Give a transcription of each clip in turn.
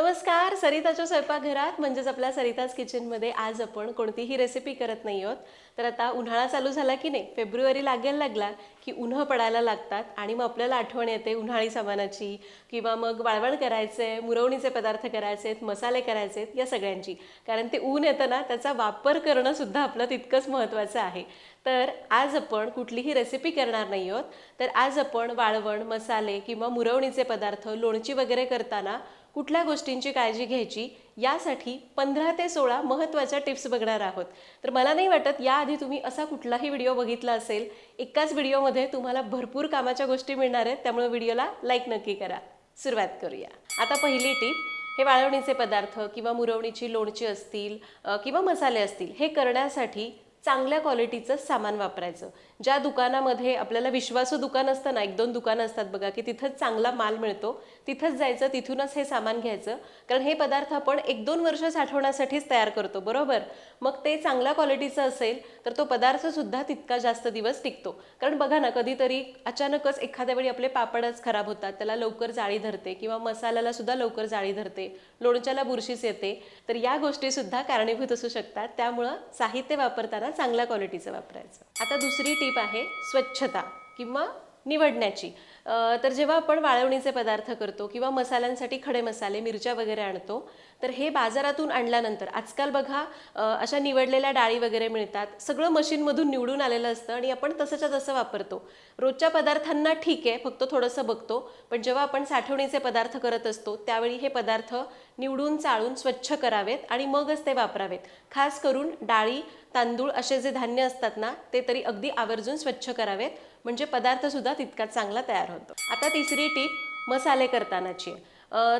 नमस्कार सरिताच्या स्वयंपाकघरात म्हणजेच आपल्या सरिताज किचनमध्ये आज आपण कोणतीही रेसिपी करत नाही आहोत. तर आता उन्हाळा चालू झाला की नाही फेब्रुवारी लागायला लागला की उन्हं पडायला लागतात आणि मग आपल्याला आठवण येते उन्हाळी सामानाची किंवा मग वाळवण करायचं आहे मुरवणीचे पदार्थ करायचे आहेत मसाले करायचे आहेत या सगळ्यांची. कारण ते ऊन येतं ना त्याचा वापर करणंसुद्धा आपलं तितकंच महत्त्वाचं आहे. तर आज आपण कुठलीही रेसिपी करणार नाही आहोत. तर आज आपण वाळवण मसाले किंवा मुरवणीचे पदार्थ लोणची वगैरे करताना कुठल्या गोष्टींची काळजी घ्यायची यासाठी पंधरा ते सोळा महत्त्वाच्या टिप्स बघणार आहोत. तर मला नाही वाटत याआधी तुम्ही असा कुठलाही व्हिडिओ बघितला असेल एकाच व्हिडिओमध्ये तुम्हाला भरपूर कामाच्या गोष्टी मिळणार आहेत त्यामुळे व्हिडिओला लाईक नक्की करा. सुरुवात करूया. आता पहिली टिप हे वाळवणीचे पदार्थ किंवा मुरवणीची लोणची असतील किंवा मसाले असतील हे करण्यासाठी चांगल्या क्वालिटीचं सामान वापरायचं. ज्या दुकानामध्ये आपल्याला विश्वासू दुकान असतं ना एक दोन दुकानं असतात बघा की तिथंच चांगला माल मिळतो तिथंच जायचं तिथूनच हे सामान घ्यायचं. कारण हे पदार्थ आपण एक दोन वर्ष साठवण्यासाठीच तयार करतो बरोबर? मग ते चांगल्या क्वालिटीचं असेल तर तो पदार्थसुद्धा तितका जास्त दिवस टिकतो. कारण बघा ना कधीतरी अचानकच एखाद्या वेळी आपले पापडच खराब होतात त्याला लवकर जाळी धरते किंवा मसाल्याला सुद्धा लवकर जाळी धरते लोणच्याला बुरशीच येते. तर या गोष्टीसुद्धा कारणीभूत असू शकतात. त्यामुळं साहित्य वापरताना चांगल्या क्वालिटीचं वापरायचं. आता दुसरी टीप आहे स्वच्छता किंवा निवडण्याची. तर जेव्हा आपण वाळवणीचे पदार्थ करतो किंवा मसाल्यांसाठी खडे मसाले मिरच्या वगैरे आणतो तर हे बाजारातून आणल्यानंतर आजकाल बघा अशा निवडलेल्या डाळी वगैरे मिळतात. सगळं मशीनमधून निवडून आलेलं असतं आणि आपण तसंच्या तसं वापरतो. रोजच्या पदार्थांना ठीक आहे फक्त थोडंसं बघतो पण जेव्हा आपण साठवणीचे पदार्थ करत असतो त्यावेळी हे पदार्थ निवडून चाळून स्वच्छ करावेत आणि मगच ते वापरावेत. खास करून डाळी तांदूळ असे जे धान्य असतात ना ते तरी अगदी आवर्जून स्वच्छ करावेत. म्हणजे पदार्थसुद्धा तितकाच चांगला तयार होतो. आता तिसरी टीप मसाले करतानाची.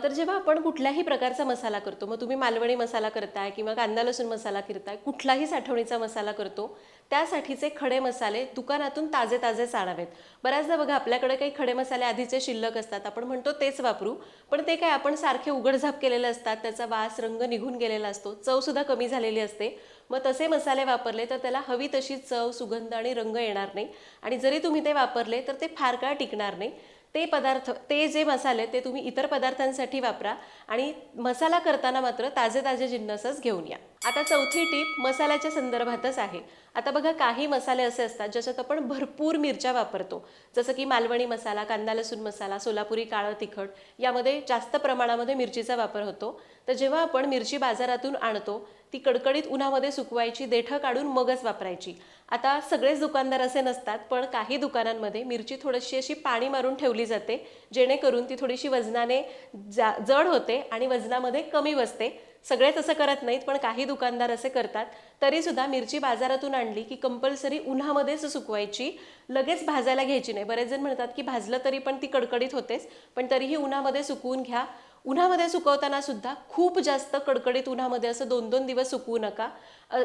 तर जेव्हा आपण कुठल्याही प्रकारचा मसाला करतो मग तुम्ही मालवणी मसाला करताय किंवा कांदा लसूण मसाला करताय कुठलाही साठवणीचा मसाला करतो त्यासाठीचे खडे मसाले दुकानातून ताजे ताजेच आणावेत बऱ्याचदा बघा आपल्याकडे काही खडे मसाले आधीचे शिल्लक असतात आपण म्हणतो तेच वापरू पण ते काय आपण सारखे उघडझाप केलेले असतात त्याचा वास रंग निघून गेलेला असतो चवसुद्धा कमी झालेली असते. मग तसे मसाले वापरले तर त्याला हवी तशी चव सुगंध आणि रंग येणार नाही. आणि जरी तुम्ही ते वापरले तर ते फार काळ टिकणार नाही. ते पदार्थ ते जे मसाले ते तुम्ही इतर पदार्थांसाठी वापरा आणि मसाला करताना मात्र ताजे ताजे जिन्नसच घेऊन या. आता चौथी टीप मसाल्याच्या संदर्भातच आहे. आता बघा काही मसाले असे असतात ज्याच्यात आपण भरपूर मिरच्या वापरतो. जसं की मालवणी मसाला कांदा लसूण मसाला सोलापुरी काळं तिखट यामध्ये जास्त प्रमाणामध्ये मिरचीचा वापर होतो. तर जेव्हा आपण मिरची बाजारातून आणतो ती कडकडीत उन्हामध्ये सुकवायची देठं काढून मगच वापरायची. आता सगळेच दुकानदार असे नसतात पण काही दुकानांमध्ये मिरची थोडीशी अशी पाणी मारून ठेवली जाते जेणेकरून ती थोडीशी वजनाने जा जड होते आणि वजनामध्ये कमी बसते. सगळेच असं करत नाहीत पण काही दुकानदार असे करतात. तरीसुद्धा मिरची बाजारातून आणली की कंपल्सरी उन्हामध्येच सुकवायची लगेच भाजायला घ्यायची नाही. बरेच जण म्हणतात की भाजलं तरी पण ती कडकडीत होतेच पण तरीही उन्हामध्ये सुकवून घ्या. उन्हामध्ये सुकवताना सुद्धा खूप जास्त कडकडीत उन्हामध्ये असं दोन दोन दिवस सुकवू नका.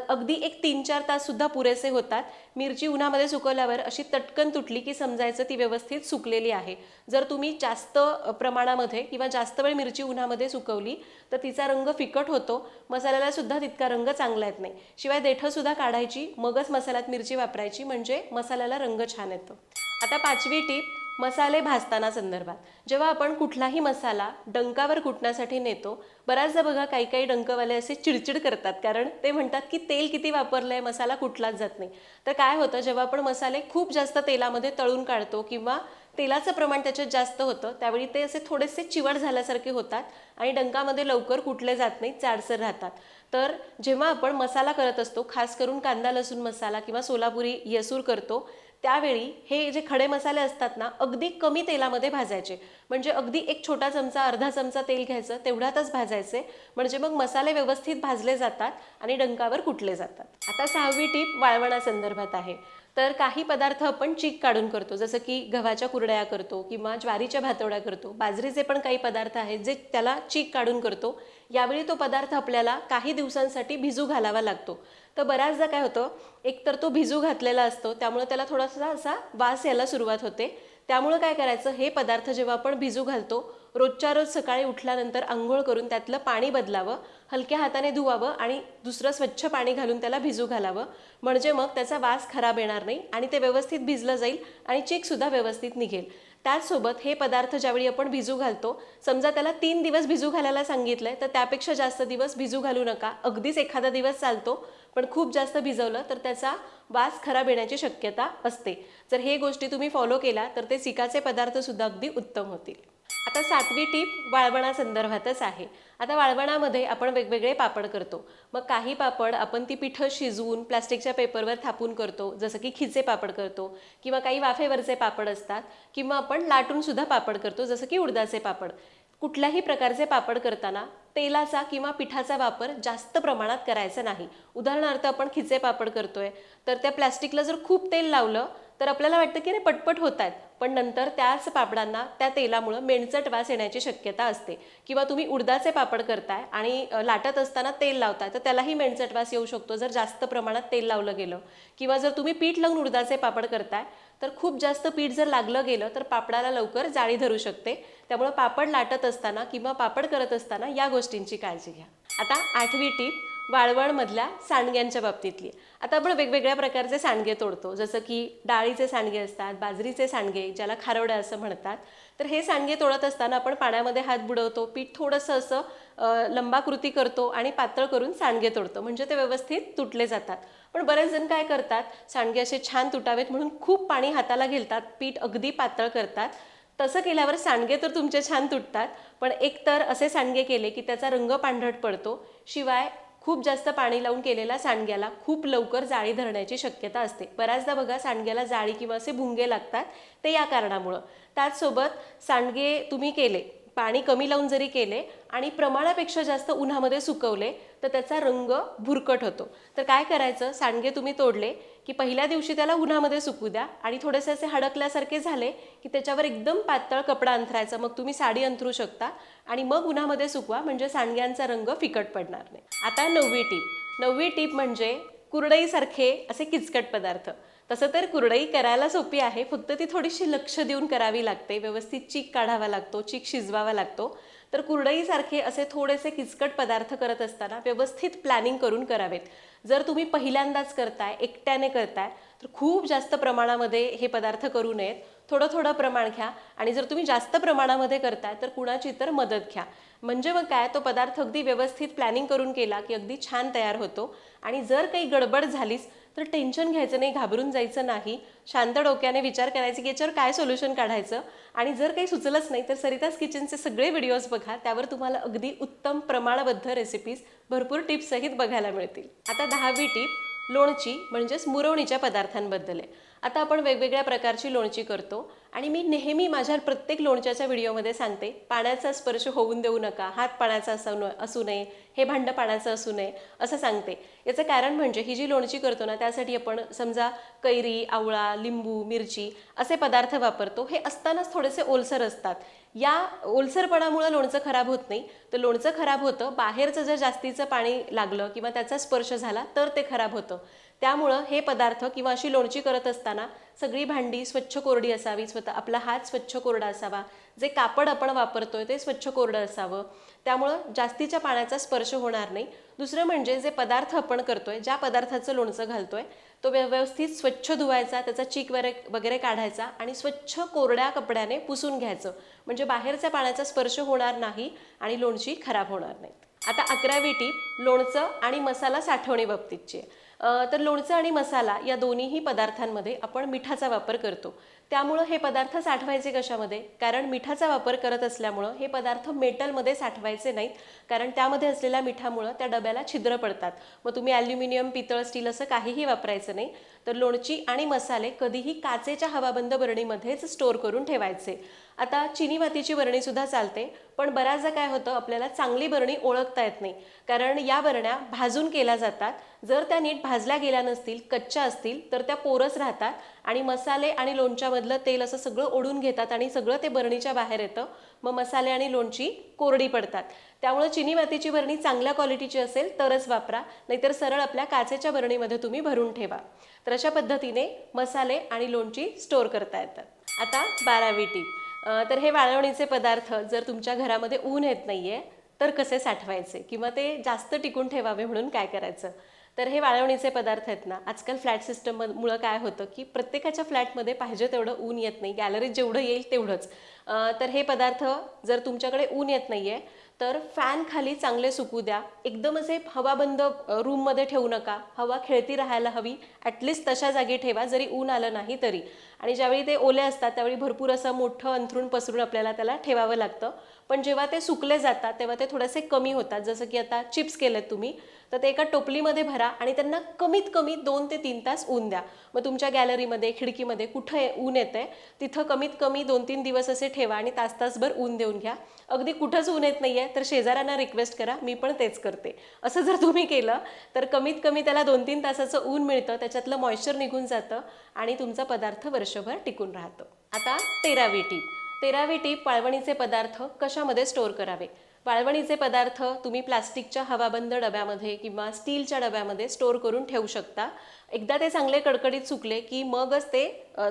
अगदी एक तीन चार तास सुद्धा पुरेसे होतात. मिरची उन्हामध्ये सुकवल्यावर अशी तटकन तुटली की समजायचं ती व्यवस्थित सुकलेली आहे. जर तुम्ही जास्त प्रमाणामध्ये किंवा जास्त वेळ मिरची उन्हामध्ये सुकवली तर तिचा रंग फिकट होतो. मसाल्याला सुद्धा तितका रंग चांगला येत नाही. शिवाय देठंसुद्धा काढायची मगच मसाल्यात मिरची वापरायची म्हणजे मसाल्याला रंग छान येतो. आता पाचवी टीप मसाले भाजताना संदर्भात. जेव्हा आपण कुठलाही मसाला डंकावर कुटण्यासाठी नेतो बऱ्याचदा बघा काही काही डंकवाले असे चिडचिड करतात. कारण ते म्हणतात की तेल किती वापरलं आहे मसाला कुठलाच जात नाही. तर काय होतं जेव्हा आपण मसाले खूप जास्त तेलामध्ये तळून काढतो किंवा तेलाचं प्रमाण त्याच्यात जास्त होतं त्यावेळी ते असे थोडेसे चिवट झाल्यासारखे होतात आणि डंकामध्ये लवकर कुटले जात नाही चाडसर राहतात. तर जेव्हा आपण मसाला करत असतो खास करून कांदा लसूण मसाला किंवा सोलापुरी येसूर करतो त्यावेळी हे जे खडे मसाले असतात ना अगदी कमी तेलामध्ये भाजायचे. म्हणजे अगदी एक छोटा चमचा अर्धा चमचा तेल घ्यायचं तेवढ्यातच भाजायचे. म्हणजे मग मसाले व्यवस्थित भाजले जातात आणि डंकावर कुटले जातात. आता सहावी टीप वाळवणासंदर्भात आहे. तर काही पदार्थ आपण चीक काढून करतो जसं की गव्हाच्या कुरड्या करतो किंवा ज्वारीच्या भातवड्या करतो. बाजरीचे पण काही पदार्थ आहेत जे त्याला चीक काढून करतो. यावेळी तो पदार्थ आपल्याला काही दिवसांसाठी भिजू घालावा लागतो. तर बऱ्याचदा काय होतं एक तर तो भिजू घातलेला असतो त्यामुळे त्याला थोडासा असा वास यायला सुरुवात होते. त्यामुळं काय करायचं हे पदार्थ जेव्हा आपण भिजू घालतो रोजच्या रोज सकाळी उठल्यानंतर आंघोळ करून त्यातलं पाणी बदलावं हलक्या हाताने धुवावं आणि दुसरं स्वच्छ पाणी घालून त्याला भिजू घालावं. म्हणजे मग त्याचा वास खराब येणार नाही आणि ते व्यवस्थित भिजलं जाईल आणि चीकसुद्धा व्यवस्थित निघेल. त्याचसोबत हे पदार्थ ज्यावेळी आपण भिजू घालतो समजा त्याला तीन दिवस भिजू घालायला सांगितलंय तर त्यापेक्षा जास्त दिवस भिजू घालू नका. अगदीच एखादा दिवस चालतो पण खूप जास्त भिजवलं तर त्याचा वास खराब येण्याची शक्यता असते. जर हे गोष्टी तुम्ही फॉलो केला तर ते सिकाचे पदार्थसुद्धा अगदी उत्तम होतील. आता सातवी टीप वाळवणासंदर्भातच आहे. आता वाळवणामध्ये आपण वेगवेगळे पापड करतो. मग काही पापड आपण ती पिठं शिजवून प्लास्टिकच्या पेपरवर थापून करतो जसं की खिचे पापड करतो किंवा काही वाफेवरचे पापड असतात किंवा आपण लाटूनसुद्धा पापड करतो जसं की उडदाचे पापड. कुठल्याही प्रकारचे पापड करताना तेलाचा किंवा पिठाचा वापर जास्त प्रमाणात करायचा नाही. उदाहरणार्थ आपण खिचे पापड करतोय तर त्या प्लॅस्टिकला जर खूप तेल लावलं तर आपल्याला वाटतं की अरे पटपट होत आहेत. पण नंतर त्याच पापडांना त्या तेलामुळं मेणचट वास येण्याची शक्यता असते. किंवा तुम्ही उडदाचे पापड करताय आणि लाटत असताना तेल लावताय तर त्यालाही मेणचट वास येऊ शकतो जर जास्त प्रमाणात तेल लावलं गेलं. किंवा जर तुम्ही पीठ लावून उडदाचे पापड करताय तर खूप जास्त पीठ जर लागलं गेलं तर पापडाला लवकर जाळी धरू शकते. त्यामुळं पापड लाटत असताना किंवा पापड करत असताना या गोष्टींची काळजी घ्या. आता आठवी टीप वाळवणमधल्या सांडग्यांच्या बाबतीतली. आता आपण वेगवेगळ्या प्रकारचे सांडगे तोडतो. जसं की डाळीचे सांडगे असतात बाजरीचे सांडगे ज्याला खारवडा असं म्हणतात. तर हे सांडगे तोडत असताना आपण पाण्यामध्ये हात बुडवतो पीठ थोडंसं असं लंबाकृती करतो आणि पातळ करून सांडगे तोडतो. म्हणजे ते व्यवस्थित तुटले जातात. पण बरेच जण काय करतात सांडगे असे छान तुटावेत म्हणून खूप पाणी हाताला घेतात पीठ अगदी पातळ करतात. तसं केल्यावर सांडगे तर तुमचे छान तुटतात पण एकतर असे सांडगे केले की त्याचा रंग पांढरट पडतो. शिवाय खूप जास्त पाणी लावून केलेल्या सांडग्याला खूप लवकर जाळी धरण्याची शक्यता असते. बऱ्याचदा बघा सांडग्याला जाळी किंवा असे भुंगे लागतात ते या कारणामुळं. त्याचसोबत सांडगे तुम्ही केले पाणी कमी लावून जरी केले आणि प्रमाणापेक्षा जास्त उन्हामध्ये सुकवले तर त्याचा रंग भुरकट होतो. तर काय करायचं? सांडगे तुम्ही तोडले की पहिल्या दिवशी त्याला उन्हामध्ये सुकू द्या आणि थोडेसे असे हडकल्यासारखे झाले की त्याच्यावर एकदम पातळ कपडा अंथरायचा. मग तुम्ही साडी अंथरू शकता आणि मग उन्हामध्ये सुकवा म्हणजे सांडग्यांचा रंग फिकट पडणार नाही. आता नववी टीप. नववी टीप म्हणजे कुरडईसारखे असे किचकट पदार्थ. तसं तर कुरडई करायला सोपी आहे फक्त ती थोडीशी लक्ष देऊन करावी लागते. व्यवस्थित चीक काढावा लागतो चीक शिजवावा लागतो. तर कुरडईसारखे असे थोडेसे किचकट पदार्थ करत असताना व्यवस्थित प्लॅनिंग करून करावेत. जर तुम्ही पहिल्यांदाच करताय एकट्याने करताय तर खूप जास्त प्रमाणामध्ये हे पदार्थ करू नयेत. थोडं थोडं प्रमाण घ्या आणि जर तुम्ही जास्त प्रमाणामध्ये करताय तर कुणाची तर मदत घ्या. म्हणजे मग काय तो पदार्थ अगदी व्यवस्थित प्लॅनिंग करून केला की अगदी छान तयार होतो. आणि जर काही गडबड झालीच तर टेन्शन घ्यायचं नाही घाबरून जायचं नाही. शांत डोक्याने विचार करायचा की याच्यावर काय सोल्युशन काढायचं? आणि जर काही सुचलंच नाही तर सरिताज किचनचे सगळे व्हिडिओज बघा. त्यावर तुम्हाला अगदी उत्तम प्रमाणबद्ध रेसिपीज भरपूर टिप्ससहित बघायला मिळतील. आता दहावी टीप लोणची म्हणजेच मुरवणीच्या पदार्थांबद्दल आहे. आता आपण वेगवेगळ्या प्रकारची लोणची करतो. आणि मी नेहमी माझ्या प्रत्येक लोणच्याच्या व्हिडिओमध्ये सांगते पाण्याचा स्पर्श होऊन देऊ नका हात पाण्याचा असू असू नये हे भांडं पाण्याचं असू नये असं सांगते. याचं कारण म्हणजे ही जी लोणची करतो ना त्यासाठी आपण समजा कैरी आवळा लिंबू मिरची असे पदार्थ वापरतो हे असतानाच थोडेसे ओलसर असतात. या ओलसरपणामुळं लोणचं खराब होत नाही. तर लोणचं खराब होतं बाहेरचं जर जास्तीचं पाणी लागलं किंवा त्याचा स्पर्श झाला तर ते खराब होतं. त्यामुळं हे पदार्थ किंवा अशी लोणची करत असताना सगळी भांडी स्वच्छ कोरडी असावी स्वतः आपला हात स्वच्छ कोरडा असावा. जे कापड आपण वापरतोय ते स्वच्छ कोरडं असावं. त्यामुळं जास्तीच्या पाण्याचा स्पर्श होणार नाही. दुसरं म्हणजे जे पदार्थ आपण करतोय ज्या पदार्थाचं लोणचं घालतोय तो व्यवस्थित स्वच्छ धुवायचा त्याचा चीक वगैरे वगैरे काढायचा आणि स्वच्छ कोरड्या कपड्याने पुसून घ्यायचं. म्हणजे बाहेरच्या पाण्याचा स्पर्श होणार नाही आणि लोणची खराब होणार नाही आता अकरावी टीप लोणचं आणि मसाला साठवणी बाबतीतची आहे. तर लोणचं आणि मसाला या दोन्हीही पदार्थांमध्ये आपण मिठाचा वापर करतो. त्यामुळं हे पदार्थ साठवायचे कशामध्ये? कारण मिठाचा वापर करत असल्यामुळं हे पदार्थ मेटलमध्ये साठवायचे नाहीत. कारण त्यामध्ये असलेल्या मिठामुळं त्या डब्याला छिद्र पडतात. मग तुम्ही ॲल्युमिनियम पितळ स्टील असं काहीही वापरायचं नाही. तर लोणची आणि मसाले कधीही काचेच्या हवाबंद बरणीमध्येच स्टोअर करून ठेवायचे. आता चिनी मातीची बरणीसुद्धा चालते पण बऱ्याचदा काय होतं आपल्याला चांगली बरणी ओळखता येत नाही. कारण या बरण्या भाजून केल्या जातात. जर त्या नीट भाजल्या गेल्या नसतील कच्च्या असतील तर त्या पोरस राहतात. आणि मसाले आणि लोणच्यामधलं तेल असं सगळं ओढून घेतात आणि सगळं ते बरणीच्या बाहेर येतं. मग मसाले आणि लोणची कोरडी पडतात. त्यामुळे चिनी मातीची बरणी चांगल्या क्वालिटीची असेल तरच वापरा. नाहीतर सरळ आपल्या काचेच्या बरणीमध्ये तुम्ही भरून ठेवा. तर अशा पद्धतीने मसाले आणि लोणची स्टोअर करता येतात. आता बारावी टीप. तर हे वाळवणीचे पदार्थ जर तुमच्या घरामध्ये ऊन येत नाहीये तर कसे साठवायचे? किंवा ते जास्त टिकून ठेवावे म्हणून काय करायचं? तर हे वाळवणीचे पदार्थ आहेत ना. आजकाल फ्लॅट सिस्टम मुळं काय होतं की प्रत्येकाच्या फ्लॅटमध्ये पाहिजे तेवढं ऊन येत नाही. गॅलरीत जेवढं येईल तेवढंच. तर हे पदार्थ जर तुमच्याकडे ऊन येत नाही आहे तर फॅन खाली चांगले सुकू द्या. एकदम असे हवाबंद रूममध्ये ठेवू नका. हवा खेळती राहायला हवी. ॲटलिस्ट तशा जागी ठेवा जरी ऊन आलं नाही तरी. आणि ज्यावेळी ते ओले असतात त्यावेळी भरपूर असं मोठं अंथरूण पसरून आपल्याला त्याला ठेवावं लागतं. पण जेव्हा ते सुकले जातात तेव्हा ते थोडेसे कमी होतात. जसं की आता चिप्स केलेत तुम्ही तर ते एका टोपलीमध्ये भरा आणि त्यांना कमीत कमी दोन ते तीन तास ऊन द्या. मग तुमच्या गॅलरीमध्ये खिडकीमध्ये कुठं ऊन येतंय तिथं कमीत कमी दोन तीन दिवस असे ठेवा आणि तास तासभर ऊन देऊन घ्या. अगदी कुठंच ऊन येत नाहीये तर शेजाऱ्यांना रिक्वेस्ट करा मी पण तेच करते. असं जर तुम्ही केलं तर कमीत कमी त्याला दोन तीन तासाचं ऊन मिळतं त्याच्यातलं मॉइश्चर निघून जातं आणि तुमचा पदार्थ वर्षभर टिकून राहतो. आता तेरावी टीप तेरावी टीप वाळवणीचे पदार्थ कशामध्ये स्टोअर करावे? वाळवणीचे पदार्थ तुम्ही प्लास्टिकच्या हवाबंद डब्यामध्ये किंवा स्टीलच्या डब्यामध्ये स्टोअर करून ठेवू शकता. एकदा ते चांगले कडकडीत सुकले की मगच ते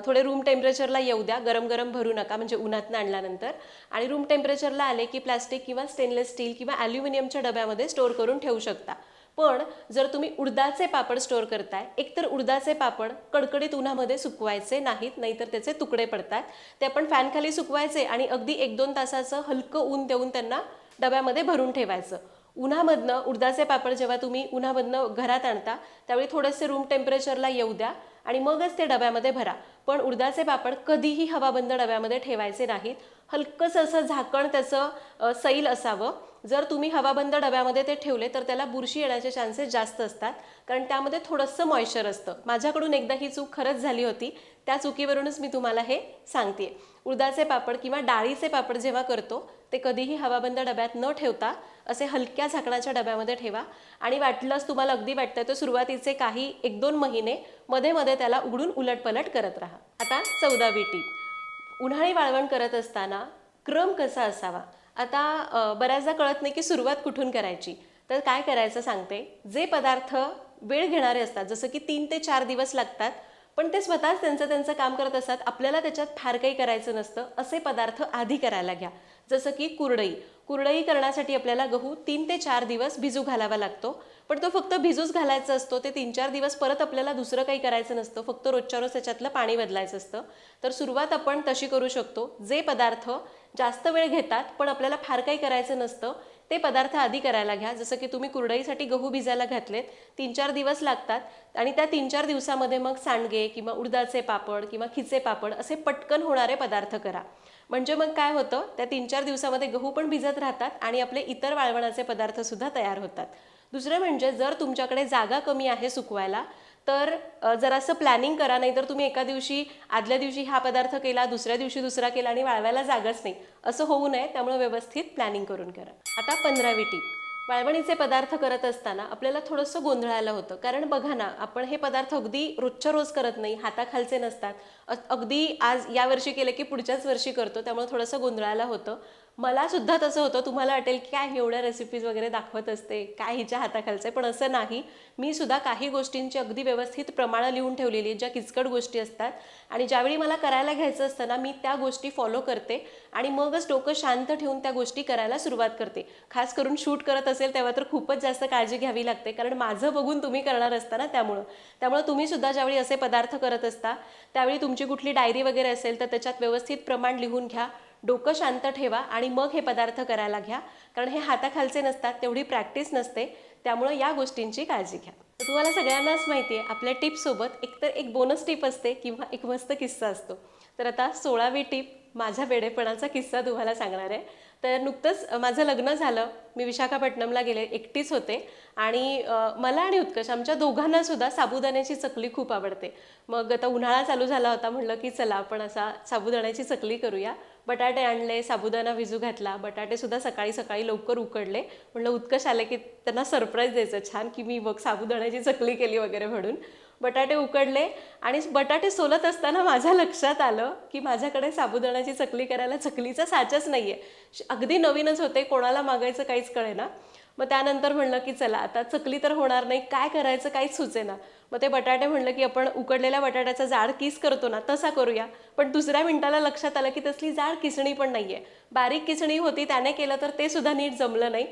थोडे रूम टेम्परेचरला येऊ द्या. गरम गरम भरू नका म्हणजे उन्हातनं आणल्यानंतर. आणि रूम टेम्परेचरला आले की प्लास्टिक किंवा स्टेनलेस स्टील किंवा ॲल्युमिनियमच्या डब्यामध्ये स्टोअर करून ठेवू शकता. पण जर तुम्ही उडदाचे पापड स्टोअर करताय एकतर उडदाचे पापड कडकडीत उन्हामध्ये सुकवायचे नाहीत नाहीतर त्याचे तुकडे पडतात. ते आपण फॅनखाली सुकवायचे आणि अगदी एक दोन तासाचं हलकं ऊन देऊन त्यांना डब्यामध्ये भरून ठेवायचं. उन्हामधनं उडदाचे पापड जेव्हा तुम्ही उन्हामधनं घरात आणता त्यावेळी थोडेसे रूम टेम्परेचरला येऊ द्या आणि मगच ते डब्यामध्ये भरा. पण उडदाचे पापड कधीही हवाबंद डब्यामध्ये ठेवायचे नाहीत. हलकंसं असं झाकण त्याचं सैल असावं. जर तुम्ही हवाबंद डब्यामध्ये ते ठेवले तर त्याला बुरशी येण्याचे चान्सेस जास्त असतात. कारण त्यामध्ये थोडंसं मॉइश्चर असतं. माझ्याकडून एकदा ही चूक खरंच झाली होती. त्या चुकीवरूनच मी तुम्हाला हे सांगते उडदाचे पापड किंवा डाळीचे पापड जेव्हा करतो ते कधीही हवाबंद डब्यात न ठेवता असे हलक्या झाकणाच्या डब्यामध्ये ठेवा. आणि वाटलंच तुम्हाला अगदी वाटतं तर सुरुवातीचे काही एक दोन महिने मध्ये मध्ये त्याला उघडून उलटपलट करत राहा. आता चौदावी टीप उन्हाळी वाळवण करत असताना क्रम कसा असावा? आता बऱ्याचदा कळत नाही की सुरुवात कुठून करायची. तर काय करायचं सांगते? जे पदार्थ वेळ घेणारे असतात जसं की तीन ते चार दिवस लागतात पण ते स्वतःच त्यांचं त्यांचं काम करत असतात आपल्याला त्याच्यात फार काही करायचं नसतं असे पदार्थ आधी करायला घ्या. जसं की कुरडई. कुरडई करण्यासाठी आपल्याला गहू तीन ते चार दिवस भिजू घालावा लागतो. पण तो फक्त भिजूच घालायचा असतो. ते तीन चार दिवस परत आपल्याला दुसरं काही करायचं नसतं. फक्त रोजच्या रोज त्याच्यातलं पाणी बदलायचं असतं. तर सुरुवात आपण तशी करू शकतो. जे पदार्थ जास्त वेळ घेतात पण आपल्याला फार काही करायचं नसतं ते पदार्थ आधी करायला घ्या. जसं की तुम्ही कुरडईसाठी गहू भिजायला घातलेत तीन चार दिवस लागतात. आणि त्या तीन चार दिवसामध्ये मग सांडगे किंवा उडदाचे पापड किंवा खिचे पापड असे पटकन होणारे पदार्थ करा. म्हणजे मग काय होतं त्या तीन चार दिवसामध्ये गहू पण भिजत राहतात आणि आपले इतर वाळवणाचे पदार्थसुद्धा तयार होतात. दुसरं म्हणजे जर तुमच्याकडे जागा कमी आहे सुकवायला तर जरासं प्लॅनिंग करा नाहीतर तुम्ही एका दिवशी आदल्या दिवशी हा पदार्थ केला दुसऱ्या दिवशी दुसरा केला आणि वाळवायला जागाच नाही. असं होऊ नये त्यामुळे व्यवस्थित प्लॅनिंग करून करा. आता पंधरावी टीप वाळवणीचे पदार्थ करत असताना आपल्याला थोडंसं गोंधळायला होतं. कारण बघा ना आपण हे पदार्थ अगदी रोजच्या रोज करत नाही हाताखालचे नसतात. अगदी आज या वर्षी केले की पुढच्याच वर्षी करतो त्यामुळे थोडंसं गोंधळायला होतं. मला सुद्धा तसं होतं. तुम्हाला वाटेल की काय एवढ्या रेसिपीज वगैरे दाखवत असते काय हिच्या हाताखालचं आहे पण असं नाही. मी सुद्धा काही गोष्टींची अगदी व्यवस्थित प्रमाणं लिहून ठेवलेली आहेत ज्या किचकट गोष्टी असतात. आणि ज्यावेळी मला करायला घ्यायचं असतं ना मी त्या गोष्टी फॉलो करते. आणि मगच डोकं शांत ठेवून त्या गोष्टी करायला सुरुवात करते. खास करून शूट करत असेल तेव्हा तर खूपच जास्त काळजी घ्यावी लागते. कारण माझं बघून तुम्ही करणार असता ना त्यामुळं. त्यामुळं तुम्ही सुद्धा ज्यावेळी असे पदार्थ करत असता त्यावेळी तुमची कुठली डायरी वगैरे असेल तर त्याच्यात व्यवस्थित प्रमाण लिहून घ्या. डोकं शांत ठेवा आणि मग हे पदार्थ करायला घ्या. कारण हे हाताखालचे नसतात तेवढी प्रॅक्टिस नसते. त्यामुळं या गोष्टींची काळजी घ्या. तुम्हाला सगळ्यांनाच माहिती आहे आपल्या टिपसोबत एकतर एक बोनस टिप असते किंवा एक मस्त किस्सा असतो. तर आता सोळावी टिप माझ्या वेडेपणाचा किस्सा तुम्हाला सांगणार आहे. तर नुकतंच माझं लग्न झालं. मी विशाखापट्टणमला गेले. एकटीच होते. आणि मला आणि उत्कर्ष आमच्या दोघांना सुद्धा साबुदाण्याची चकली खूप आवडते. मग आता उन्हाळा चालू झाला होता. म्हणलं की चला आपण असा साबुदाण्याची चकली करूया. बटाटे आणले साबुदाणा भिजू घातला. बटाटे सुद्धा सकाळी सकाळी लवकर उकडले. म्हणलं उत्कर्ष आले की त्यांना सरप्राईज द्यायचं. छान की मी बघ साबुदाण्याची चकली केली वगैरे म्हणून. बटाटे उकडले आणि बटाटे सोलत असताना माझ्या लक्षात आलं की माझ्याकडे साबुदाण्याची चकली करायला चकलीचा साचच नाही आहे अगदी नवीनच होते कोणाला मागायचं काहीच कळेना. मग त्यानंतर म्हणलं की चला आता चकली तर होणार नाही काय करायचं काहीच सुचेना. मग ते बटाटे म्हणलं की आपण उकडलेल्या बटाट्याचा जाड किस करतो ना तसा करूया. पण दुसऱ्या मिनिटाला लक्षात आलं की तसली जाड किसणी पण नाही आहे बारीक किसणी होती त्याने केलं तर ते सुद्धा नीट जमलं नाही.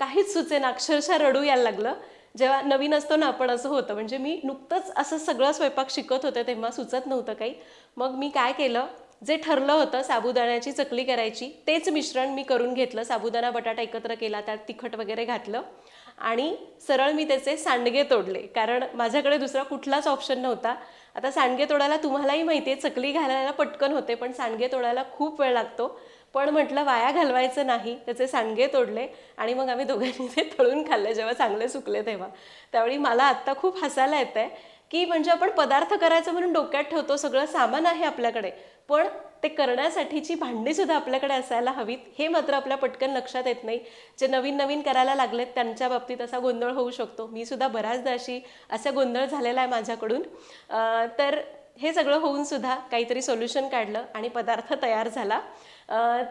काहीच सुचेना अक्षरशः रडू यायला लागलं. जेव्हा नवीन असतो ना आपण असं होतं. म्हणजे मी नुकतंच असं सगळं स्वयंपाक शिकत होते तेव्हा सुचत नव्हतं काही. मग मी काय केलं? जे ठरलं होतं साबुदाण्याची चकली करायची तेच मिश्रण मी करून घेतलं. साबुदाणा बटाटा एकत्र केला त्यात तिखट वगैरे घातलं. आणि सरळ मी त्याचे सांडगे तोडले. कारण माझ्याकडे दुसरा कुठलाच ऑप्शन नव्हता. आता सांडगे तोडायला तुम्हालाही माहिती आहे चकली घालायला पटकन होते पण सांडगे तोडायला खूप वेळ लागतो. पण म्हटलं वाया घालवायचं नाही. त्याचे सांडगे तोडले आणि मग आम्ही दोघांनी ते तळून खाल्ले जेव्हा चांगले सुकले तेव्हा. त्यावेळी मला आत्ता खूप हसायला येतं आहे की म्हणजे आपण पदार्थ करायचं म्हणून डोक्यात ठेवतो सगळं सामान आहे आपल्याकडे. पण ते करण्यासाठीची भांडीसुद्धा आपल्याकडे असायला हवीत. हे मात्र आपल्या पटकन लक्षात येत नाही. जे नवीन नवीन करायला लागलेत त्यांच्या बाबतीत असा गोंधळ होऊ शकतो. मी सुद्धा बऱ्याचदा अशी असा गोंधळ झालेला आहे माझ्याकडून. तर हे सगळं होऊन सुद्धा काहीतरी सोल्युशन काढलं आणि पदार्थ तयार झाला.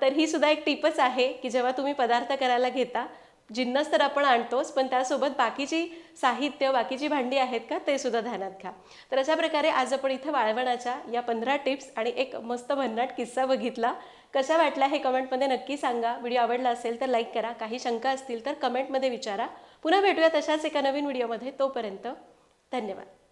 तर ही सुद्धा एक टिपच आहे की जेव्हा तुम्ही पदार्थ करायला घेता जिन्नस तर आपण आणतोच पण त्यासोबत बाकीची साहित्य बाकीची भांडी आहेत का ते सुद्धा ध्यानात घ्या. तर अशा प्रकारे आज आपण इथं वाळवणाच्या या पंधरा टिप्स आणि एक मस्त भन्नाट किस्सा बघितला. कशा वाटला हे कमेंटमध्ये नक्की सांगा. व्हिडिओ आवडला असेल तर लाईक करा. काही शंका असतील तर कमेंटमध्ये विचारा. पुन्हा भेटूया तशाच एका नवीन व्हिडिओमध्ये. तोपर्यंत धन्यवाद.